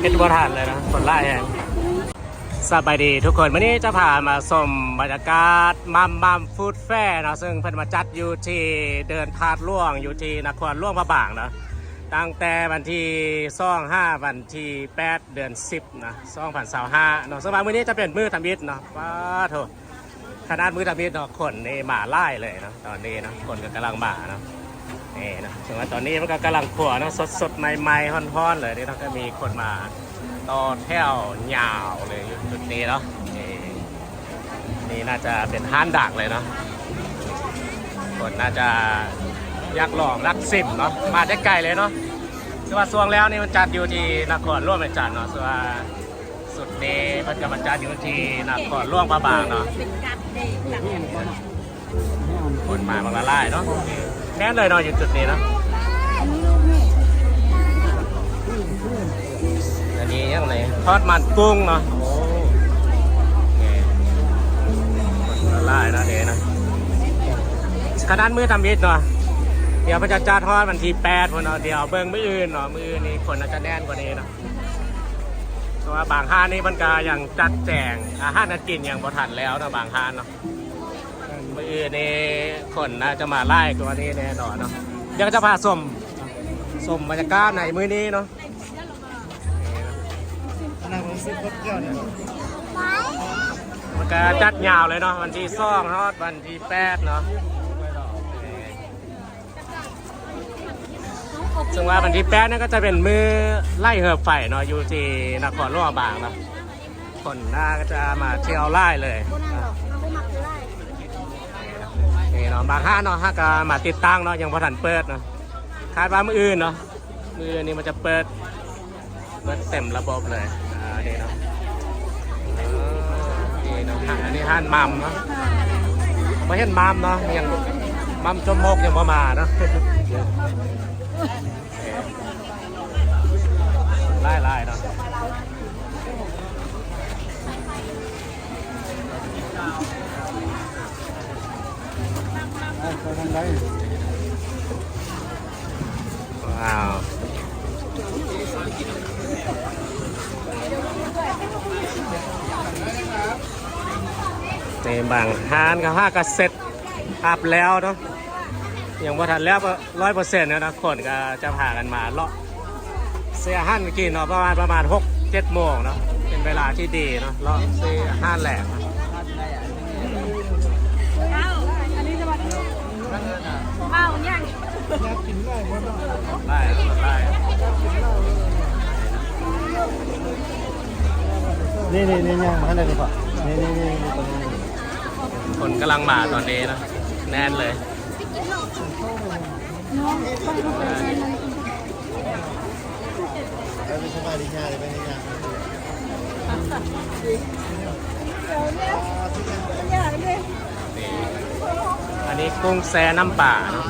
เป็นบทานเลยนะคนไล่แฮงสบายดีทุกคนวันนี้จะพามาชมบรรยากาศมัมมัมฟู้ดแฟร์นะซึ่งเพิ่นมาจัดอยู่ที่เดินทาดล่วงอยู่ที่นครล่วงพระบางเนาะตั้งแต่วันที่ซ่องห้าวันที่แปดเดือนสิบนะซ่องผ่านสาวห้าเนาะสำหรับวันนี้จะเป็นมือทำบิดเนาะป้าโถขนาดมือทำบิดเนาะคนนี่หมาไล่เลยเนาะตอนนี้เนาะคนก็กำลังมาเนาะ นี่นะถึงว่าตอนนี้มันก็กำลังขัวเนอะสดสดๆใหม่ๆฮ้อนๆเลยนี่เนาะก็มีคนมาต่อแถวยาวเลยอยู่จุดนี้เนาะนี่นี่น่าจะเป็นห้านดักเลยเนาะคนน่าจะยักษ์หลองรักสิบเนาะมาได้ไกลเลยเนาะคือว่าช่วงแล้วนี่มันจัดอยู่ที่นครร่วมเป็นจัดเนาะส่วนว่าสุดนี้มันจะมาจัดอยู่ที่นครร่วมพระบางเนาะเป็นการเด็กแบบคนมาบางละลายเนาะ แน่นเลยเนาะอยู่จุดนี้เนาะอันนี้ยังไงทอดมันกุ้งเนาะโอ้นี่คนละลายนะเดนะขนาดมือทำมิดเนาะเดี๋ยวพระจะจัดทอดวันที่แปดคนเนาะเดี๋ยวเบิ่งมืออื่นเนาะมืออื่นนี่คนน่าจะแน่นกว่านี้เนาะเพราะว่าบางห้านนี่มันก็ยังจัดแจงอาหารน่ากินอย่างบ่ทันแล้วเนาะบางห้านเนาะมื อื่นนี่คนน่าจะมาไล่กว่านี้แน่นอนเนาะเดี๋ยวก็จะพาสมสมบรรยากาศในมือนี้เนาะมันก็จัดยาวเลยเนาะวันที่สองฮอดวันที่แปดเนาะซึ่งว่าวันที่แปดนั่นก็จะเป็นมือไล่เหือบไฟเนาะอยู่ที่นครหลวงบางเนาะคนหน้าก็จะมาเที่ยวไล่เลยนาหรอกเขาไม่มักเลยนี่ เนาะบางห้างเนาะห้าก็มาติดตั้งเนาะยังพอทันเปิดเนาะคาดว่ามืออื่นเนาะมืออื่นนี่มันจะเปิดเปิดเต็มระบบเลยอ่านี่เนาะนี่เนาะอันนี้ห้านมัมเนาะไม่เห็นมามเนาะยังมามจมมกยังมามาเนาะไล่ไล่เนาะ ว้าวในบางฮานกับห้าก็เสร็จอัพแล้วเนาะยังบ่ทันแล้วร้อยเปอร์เซ็นต์นะนะคนก็จะพากันมาเลาะเสียห้านกินเนาะประมาณประมาณหกเจ็ดโมงเนาะเป็นเวลาที่ดีเนาะเลาะเสียห้านแหลกนะาวยังไล่ไล่นี่นี่นี่นี่มาได้ดีกว่านี่นี่นี่นี่ตรงนี้คนกำลังมาตอนนี้นะ แน่นเลยแล้วไม่สบายดีง่ายเลยไม่ง่ายนี่ อันนี้กุ้งแซ่น้ำป่าเนาะ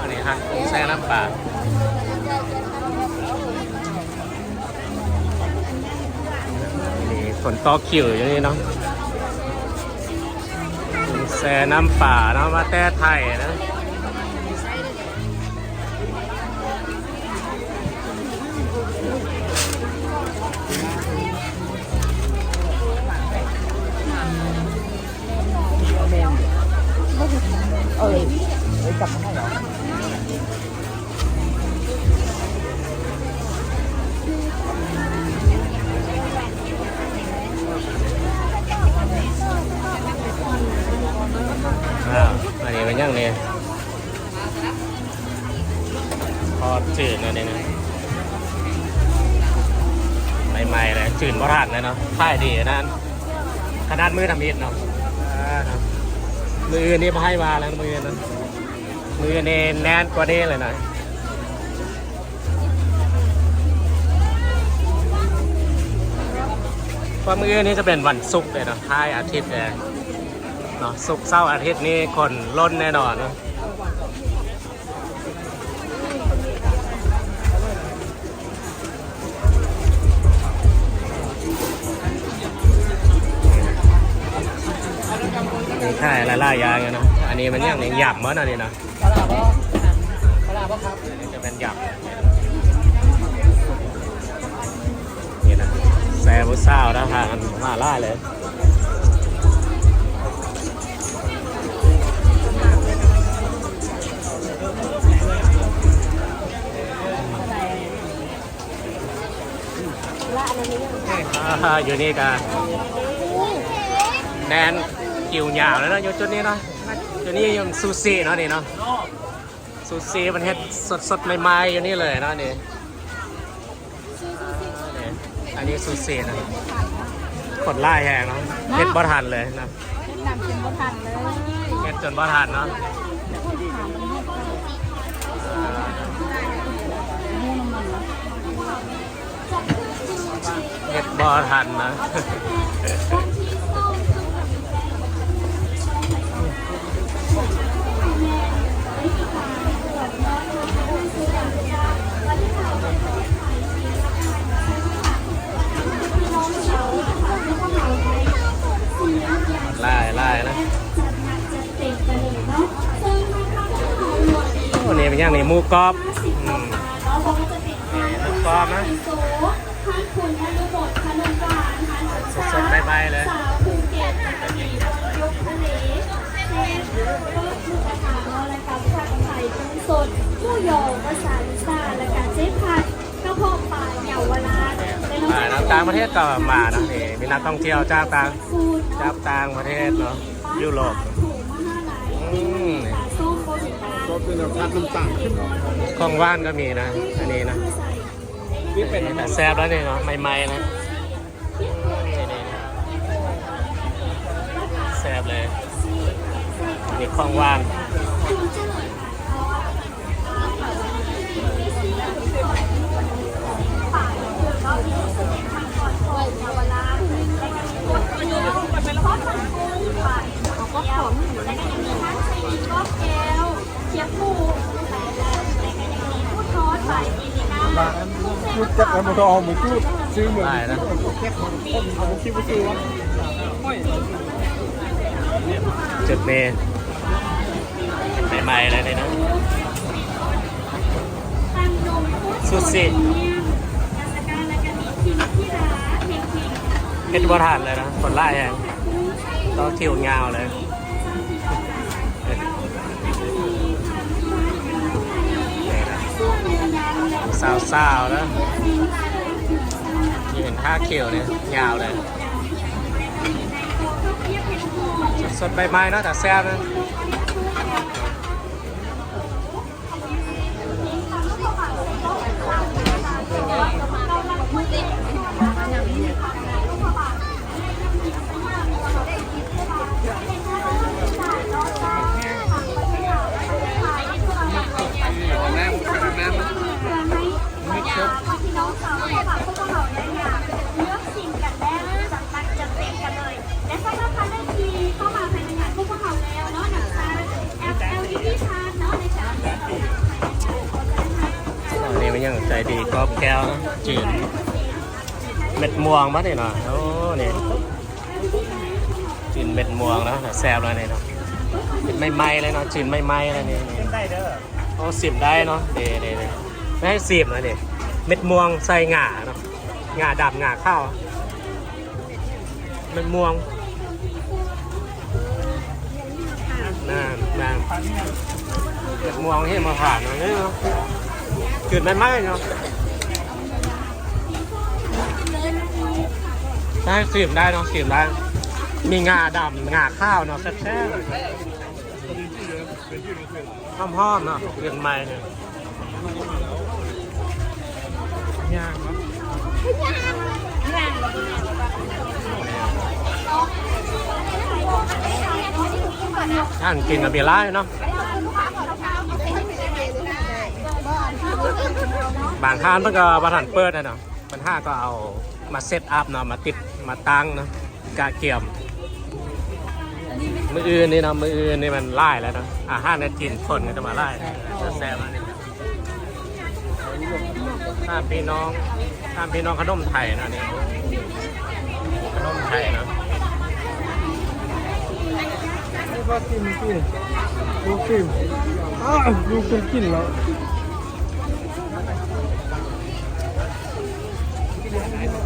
อันนี้ฮะกุ้งแซ่น้ำป่านี่คนต่อคิวอย่างนี้เนาะกุ้งแซ่น้ำป่าเนาะมาแต่ไทยนะ เอ้าวอันนี้เป็นยังเนี่ยทอดจืดนะเนี่ยนะใหม่ๆเลยจืดบรัดเลยเนาะท่ายดีนะขนาดมือทำมิดเนาะ มือนี่พายมาแล้วมือนะมือนี่แน่นกว่านี้เลยนะว่ามือนี้จะเป็นวันศุกร์เลยเนาะท้ายอาทิตย์เลยเนาะศุกร์เสาร์อาทิตย์นี่คนล้นแน่นอนนะ มีค่ายหลายๆอย่างอยู่เนาะอันนี้มันยังหยับมั้งอันนี้นะปลาบ่ปลาบ่ครับอันนี้จะเป็นหยับผู้สาวนะทางมาล่าเลยอ่าอยู่นี่กันแนน กิวหยาวแล้วเนาะอยู่จุดนี้เนาะจุดนี้ยังซูซีเนาะนี่เนาะซูซีมันเฮ็ดสดสดๆใหม่ๆอยู่นี่เลยเนาะนี่นี่อันนี้ซูซีนะกดไล่แหงเนาะเฮ็ดบ่ทันเลยนะนำเป็นบ่ทันเลยเฮ็ดจนบ่ทันเนาะเฮ็ดบ่ทันนะ ไล่ไล่นะโอ้นี่เป็นอย่างนี้หมูกรอบหมูกรอบนะ โยงภาษาลิซ่าและการเจ๊พัดกระเพาะปลาเยาวราชอ่าน้ำต่างประเทศก็มานะนี่มีนักท่องเที่ยวเจ้าต่างฟูดเจ้าต่างประเทศเนาะยุโรปถูกมหาลัยอืมปลาส้มโบสิตาก็เป็นแบบพัดน้ำตาลขึ้นของว่านก็มีนะ อันนี้นะใส่นี่เป็นแต่แซ่บแล้วนี่เนาะใหม่ๆนะนี่นี่แซ่บเลยนี่ของว่าน ดอเหมือนพูดซื้อเหมือนแค่คนคนเอาคิดว่าซื้อวะจุดนี้ใหม่ๆเลยนี่นะตั้งนมพูดสุดสิเนี่ยยาสการและก็มีพิมพ์ที่ร้านเลงเพลงเฮ็ดบ่ทันเลยนะ คนไล่แฮงต้องคิวยาวเลย สาวๆนะที่เห็นท่าเขียวเนี่ยยาวเลย สดใบไม้เนาะแต่แซ่บนะ แก้วนะจืดเม็ดม่วงปะเนี่ยเนาะโอ้นี่จืดเม็ดม่วงนะแต่แซ่บเลยเนี่ยเนาะเป็นไม่ไหม้เลยเนาะจืดไม่ไหม้เลยเนี่ยได้เด้อโอ้สิบได้เนาะเดเดเดไม่ให้สิบนะเนี่ยเม็ดม่วงใส่หง่าเนาะหง่าดำหง่าข้าวเม็ดม่วงน่าน่าเม็ดม่วงที่มาผ่านมาเนี่ยเนาะจืดไม่ไหม้เนาะ ได้สิบได้เนาะสิบได้ มีงาดำงาข้าวเนาะแซ่บๆหอมๆเนาะเรียนใหม่เนี่ยย่างเนาะท่านกินกับเบียร์ไล่เนาะบางท่านเพิ่งก็บาทันเปิดนะเนาะปัญหาก็เอา มาเซตอัพเนาะมาติดมาตั้งเนาะกาเกี่ยมมืออื่นนี่เนาะมืออื่นนี่มันไล่แล้วเนาะอาหารในจีนคนก็จะมาไล่จะแซ่บอันนี้ข้ามพี่น้องข้ามพี่น้องขนมไทยนะนี่ขนมไทยนะว่ากินกินลูกกินอ้าวลูกกินกินแล้วกุ้งไ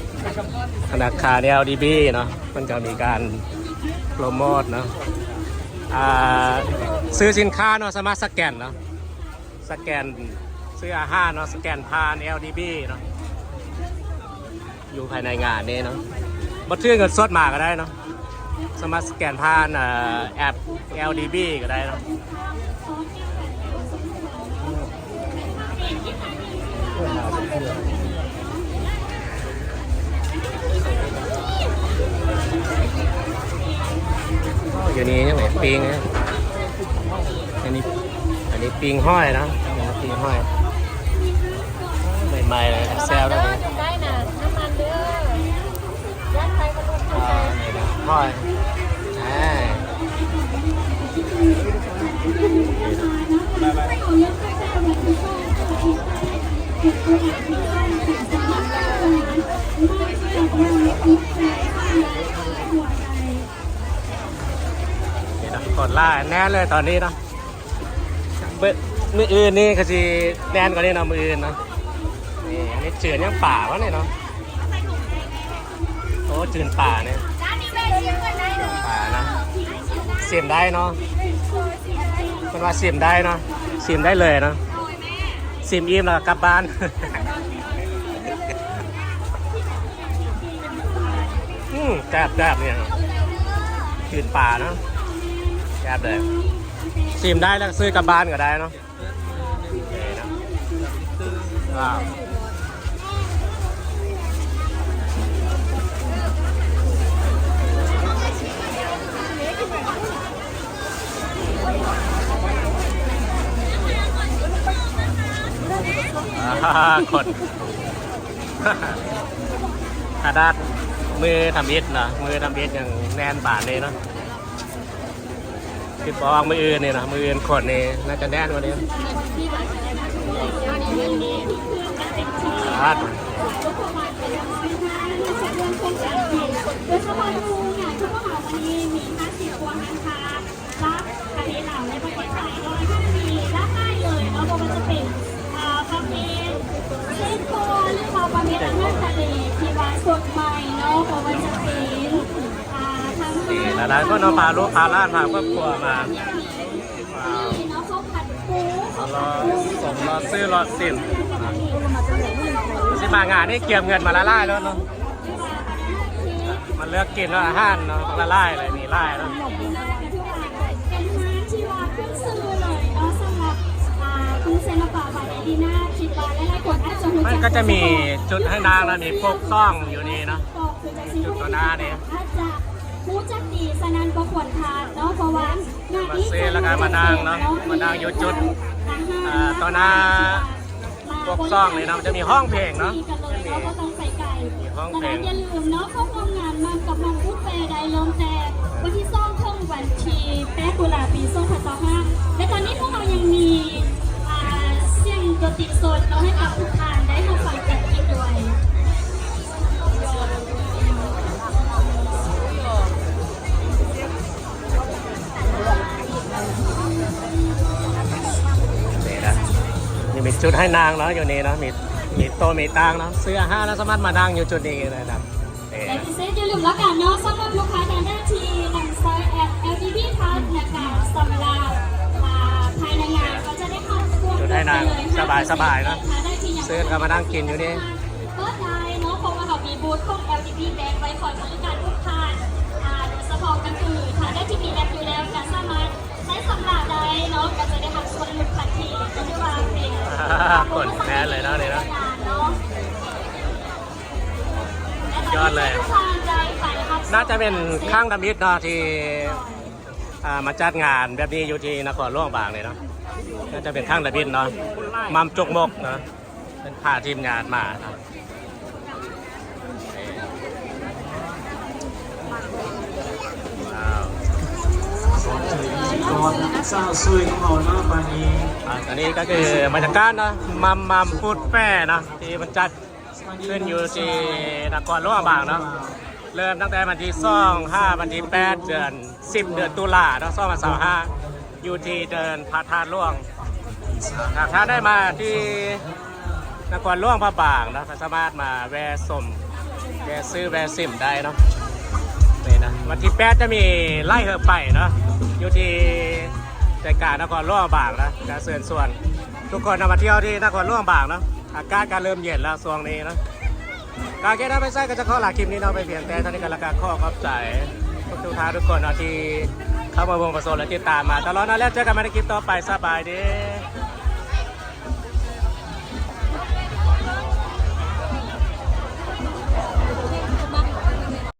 ธนาคาร LDB เนาะมันก็มีการโปรโมทเนาะซื้อสินค้าเนาะสามารถสแกนเนาะสแกนซื้ออาหารเนาะสแกนผ่าน LDB เนาะอยู่ภายในงานนี้เนาะบัตรเงินสดมาก็ได้เนาะสามารถสแกนผ่านอแอป LDB ก็ได้เนาะ อยู่นี่ยังไงปิงนะอันนี้อันนี้ปิงห้อยนะอันนี้ปิงห้อยใหม่ๆเลยแซวได้เลยได้นะน้ำมันเด้อย่านไทยกระดูกห้อยอ่า ดล่าแน่เลยตอนนี้เนาะเมืออื่นนี่ก็จะแน่นกว่านี้เนาะมืออื่นเนาะนี่อันนี้เจือนยังป่าวะเนี่ยเนาะโอ้จืนป่าเนี่ยร้านนี้แม่ชิมกันได้เลยป่านะเสียมได้เนาะมันว่าเสียมได้เนาะเสียมได้เลยเนาะเสียมอิ่มแล้วกลับบ้านอืมแซ่บแซ่บเนี่ยจืนป่าเนาะ แซ่บเลยเสียมได้แล้วก็ซื้อกลับบ้านก็ได้เนาะโอเคนะว้าวอ่าคนกระดาษมือทำอิฐนะมือทำอิฐอย่างแน่นบาทเลยเนาะ คือปองมืออื่นนี่นะมืออื่นคนนี่น่าจะแน่นกว่านี้อ่าโดยเฉพาะดูงานทุกมหาวันนี้มีค่าสิบกว่าราคารับทเลาในประเทศไทยโดยถ้ามีด้านใต้เลยเนาะมันจะเป็นอ่าประเภทเส้นโคหรือว่าเภทอาหารทะเลที่ว่าสดใหม่เนาะเพราะว่าจะเป็นอ่าทั้งนี่ แล้วนั้นก็เน้องพาลูกพาล้านพาครอบครัวมาเนาะเขาผัดปูเอารอส่งรอซื้อรอสินสิมางานนี่เกี่ยมเงินมาละลายแล้วเนาะมันเลือกกินแล้วอาหารเนาะละลายเลยนี่ลายแล้วเป็นร้านที่ว่าขึ้นซื้อเลยเนาะสำหรับคุณเซนปาบาเลดีน่าคิดว่าหลายๆคนอาจจะรู้มันจักก็จะมีจุดให้นางแล้วมีพวกซ่องอยู่นี่เนาะจุดตัวหน้าเนี่ ยอาจจะรู้จักดีสนันประกวดทานเนาะเพราะว่างานนี้มาซื้อแล้วก็มานั่งเนาะมานั่งอยู่จุดอ่าตัวหน้าพวกซ่องเลยเนาะมันจะมีห้องเพลงเนาะกันเลยเนาะก็ต้องใส่ไก่มีห้องเพลแต่งอย่าลืมเนาะเข้าร่วมงานมันกับมังคุดเปรได้ลงแต่วันที่ซ่องท่องวันทีแป๊กุลาปีส่งพันสองห้าและตอนนี้พวกเรายังมีอ่าเสียงดนตรีสดเนาะให้กับทุกท่าน จุดให้นางเนาะอยู่นี่เนาะมีมีโต๊ะมีตังเนาะซื้ออาหารแล้วสามารถมานั่งอยู่จุดนี้เลยนะครับนี่และนะพิเศษอย่าลืมแล้วกันเนาะสำหรับลูกค้าทางด้านทีหนังซอยแอด LTV ทัสนะคะสำหรับอ่าภายในงานก็จะได้เข้าร่วมจุดให้นางสบายสบายๆเนาะได้ที่ยังซื้อก็มานั่งกินอยู่นี่เปิดไลน์เนาะเพราะว่าเขามีบูธของ LTV Bank ไว้คอยบริ สำหรับได้เนาะก็จะได้หักส่วนลดทันทีก็จะว่าเป็นอ่ากดแพ้เลยเนาะนี่เนาะยอดเลย น่าจะเป็นข้างดำมิดเนาะที่มาจัดงานแบบนี้อยู่ที่นครหลวงบางเลยเนาะน่าจะเป็นข้างดำมิดเนาะมัมจกมกเนาะเป็นพาทีมงานมา สาวสวยของเราเนาะปานีอ่าอันนี้ก็คือบรรยากาศเนะมัมมัมฟูดแฟร์นะที่มันจัดขึ้นอยู่ที่นครหลวงบางเนาะเริ่มตั้งแต่วันที่สองห้าวันที่แปดเดือนสิบเดือนตุลาเนาะสองวันเสาร์ห้าอยู่ที่เดินพระธาตุหล่วงหากท่านได้มาที่นครหลวงพระบางนะสามารถมาแวะสมแวะซื้อแวะซิมได้เนาะนี่นะวันที่แปดจะมีไล่เหอไปเนาะอยู่ที่ ใจกลางนครหล่วงบางนะการเชิญส่วน ทุกคนนำมาเที่ยวที่นครหล่วงบางเนาะอากาศการเริ่มเย็นแล้วช่วงนี้เนาะการเกณฑ์ไม่ใช่ก็จะข้อหลักคลิปนี้เราไปเพียงแต่เท่านี้กันละกันข้อครับใจทุกทุกท่านทุกคนเนาะที่เข้ามาวงประสบและติดตามมาตลอดนะแล้วเจอกันใหม่ในคลิปต่อไปสบายดี